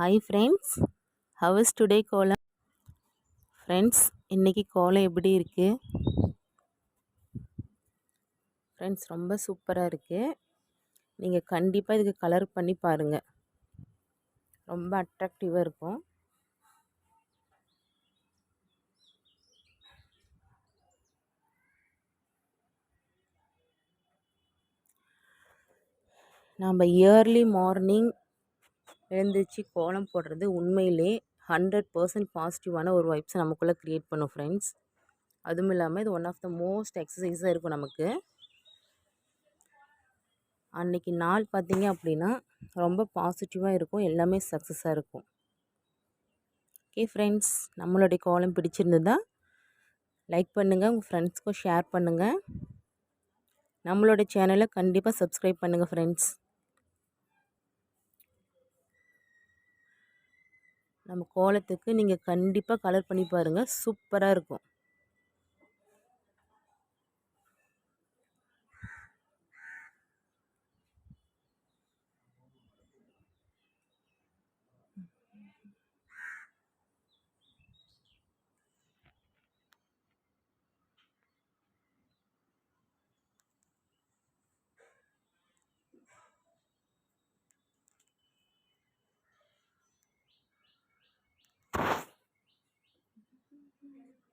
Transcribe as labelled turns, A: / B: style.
A: Hi friends ours today kolam friends இன்றைக்கி கோலம் எப்படி இருக்குது ஃப்ரெண்ட்ஸ் ரொம்ப சூப்பராக இருக்குது நீங்கள் கண்டிப்பாக இதுக்கு கலர் பண்ணி பாருங்கள் ரொம்ப அட்ராக்டிவாக இருக்கும். நாம் இயர்லி மார்னிங் எழுந்திரிச்சு கோலம் போடுறது உண்மையிலே ஹண்ட்ரட் பர்சன்ட் பாசிட்டிவான ஒரு வைப்ஸை நமக்குள்ளே க்ரியேட் பண்ணும் ஃப்ரெண்ட்ஸ் அதுவும் இல்லாமல் இது ஒன் ஆஃப் த மோஸ்ட் எக்ஸசைஸாக இருக்கும் நமக்கு. அன்றைக்கி நாள் பார்த்திங்க அப்படின்னா ரொம்ப பாசிட்டிவாக இருக்கும் எல்லாமே சக்ஸஸாக இருக்கும். ஓகே ஃப்ரெண்ட்ஸ் நம்மளுடைய கோலம் பிடிச்சிருந்ததா? லைக் பண்ணுங்கள் உங்கள் ஃப்ரெண்ட்ஸ்க்கும் ஷேர் பண்ணுங்கள் நம்மளோட சேனலை கண்டிப்பாக சப்ஸ்கிரைப் பண்ணுங்கள் ஃப்ரெண்ட்ஸ் நம்ம கோலத்துக்கு நீங்கள் கண்டிப்பாக கலர் பண்ணி பாருங்கள் சூப்பராக இருக்கும். Yes.